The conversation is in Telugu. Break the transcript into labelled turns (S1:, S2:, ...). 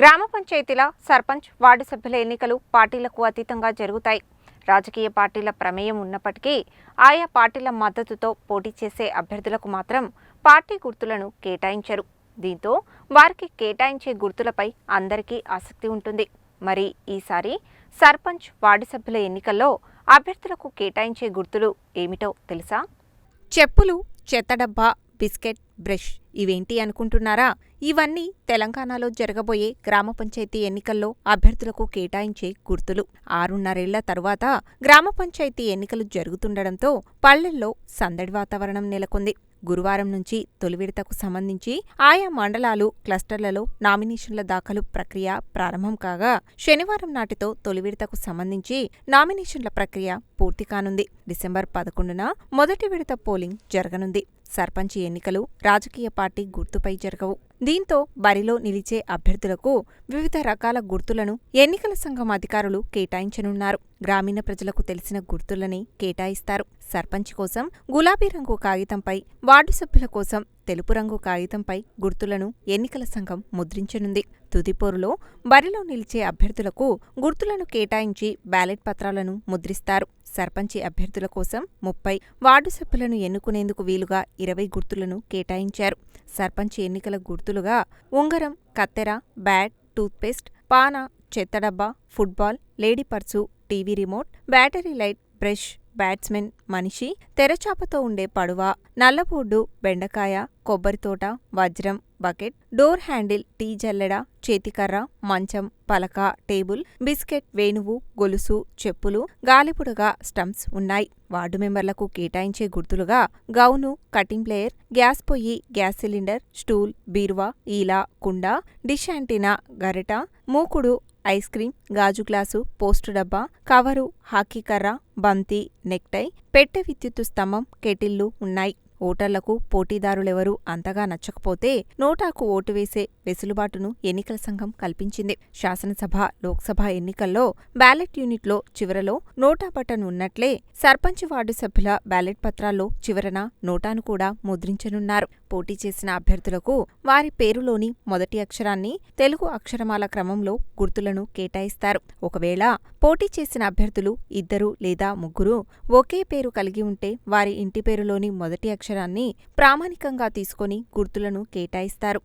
S1: గ్రామ పంచాయతీల సర్పంచ్ వార్డు సభ్యుల ఎన్నికలు పార్టీలకు అతీతంగా జరుగుతాయి. రాజకీయ పార్టీల ప్రమేయం ఉన్నప్పటికీ ఆయా పార్టీల మద్దతుతో పోటీ చేసే అభ్యర్థులకు మాత్రం పార్టీ గుర్తులను కేటాయించరు. దీంతో వారికి కేటాయించే గుర్తులపై అందరికీ ఆసక్తి ఉంటుంది. మరి ఈసారి సర్పంచ్ వార్డు సభ్యుల ఎన్నికల్లో అభ్యర్థులకు కేటాయించే గుర్తులు ఏమిటో తెలుసా? చెప్పులు చెత్తడబ్బా బిస్కెట్ బ్రష్. ఇవేంటి అనుకుంటున్నారా? ఇవన్నీ తెలంగాణలో జరగబోయే గ్రామ పంచాయతీ ఎన్నికల్లో అభ్యర్థులకు కేటాయించే గుర్తులు. ఆరున్నరేళ్ళ తరువాత గ్రామ పంచాయతీ ఎన్నికలు జరుగుతుండడంతో పల్లెల్లో సందడి వాతావరణం నెలకొంది. గురువారం నుంచి తొలి విడతకు సంబంధించి ఆయా మండలాలు క్లస్టర్లలో నామినేషన్ల దాఖలు ప్రక్రియ ప్రారంభం కాగా శనివారం నాటితో తొలి విడతకు సంబంధించి నామినేషన్ల ప్రక్రియ పూర్తి కానుంది. డిసెంబర్ పదకొండున మొదటి విడత పోలింగ్ జరగనుంది. సర్పంచ్ ఎన్నికలు రాజకీయ పార్టీ గుర్తుపై జరగవు. దీంతో బరిలో నిలిచే అభ్యర్థులకు వివిధ రకాల గుర్తులను ఎన్నికల సంఘం అధికారులు కేటాయించనున్నారు. గ్రామీణ ప్రజలకు తెలిసిన గుర్తులని కేటాయిస్తారు. సర్పంచ్ కోసం గులాబీ రంగు కాగితంపై వార్డు సభ్యుల కోసం తెలుపు రంగు కాగితంపై గుర్తులను ఎన్నికల సంఘం ముద్రించనుంది. తుదిపోరులో బరిలో నిలిచే అభ్యర్థులకు గుర్తులను కేటాయించి బ్యాలెట్ పత్రాలను ముద్రిస్తారు. సర్పంచి అభ్యర్థుల కోసం ముప్పై వార్డు సభ్యులను ఎన్నుకునేందుకు వీలుగా ఇరవై గుర్తులను కేటాయించారు. సర్పంచ్ ఎన్నికల గుర్తులుగా ఉంగరం కత్తెర బ్యాట్ టూత్పేస్ట్ పాన చెత్తడబ్బా football lady purse TV remote battery light brush batsmen మనిషి తెరచాపతో ఉండే పడువ నల్లబోర్డు బెండకాయ కొబ్బరితోట వజ్రం బకెట్ డోర్ హ్యాండిల్ టీ జల్లెడ చేతికర్ర మంచం పలక టేబుల్ బిస్కెట్ వేణువు గొలుసు చెప్పులు గాలిపుడగా స్టంప్స్ ఉన్నాయి. వార్డు మెంబర్లకు కేటాయించే గుర్తులుగా గౌను కటింగ్ ప్లేయర్ గ్యాస్ పొయ్యి గ్యాస్ సిలిండర్ స్టూల్ బీరువా ఈల కుండ డిష్ యాంటీనా గరిట మూకుడు ఐస్ క్రీం గాజు గ్లాసు పోస్టు డబ్బా కవరు హాకీ కర్ర బంతి నెక్టై పెట్టె విద్యుత్తు స్తంభం కెటిల్లు ఉన్నాయి. ఓటర్లకు పోటీదారులెవరూ అంతగా నచ్చకపోతే నోటాకు ఓటు వేసే వెసులుబాటును ఎన్నికల సంఘం కల్పించింది. శాసనసభ లోక్సభ ఎన్నికల్లో బ్యాలెట్ యూనిట్లో చివరలో నోటా బటన్ ఉన్నట్లే సర్పంచ్ వార్డు సభ్యుల బ్యాలెట్ పత్రాల్లో చివరన నోటాను కూడా ముద్రించనున్నారు. పోటీ చేసిన అభ్యర్థులకు వారి పేరులోని మొదటి అక్షరాన్ని తెలుగు అక్షరమాల క్రమంలో గుర్తులను కేటాయిస్తారు. ఒకవేళ పోటీ చేసిన అభ్యర్థులు ఇద్దరు లేదా ముగ్గురు ఒకే పేరు కలిగి ఉంటే వారి ఇంటి పేరులోని మొదటి అక్షరం అక్షరాన్ని ప్రామాణికంగా తీసుకొని గుర్తులను కేటాయిస్తారు.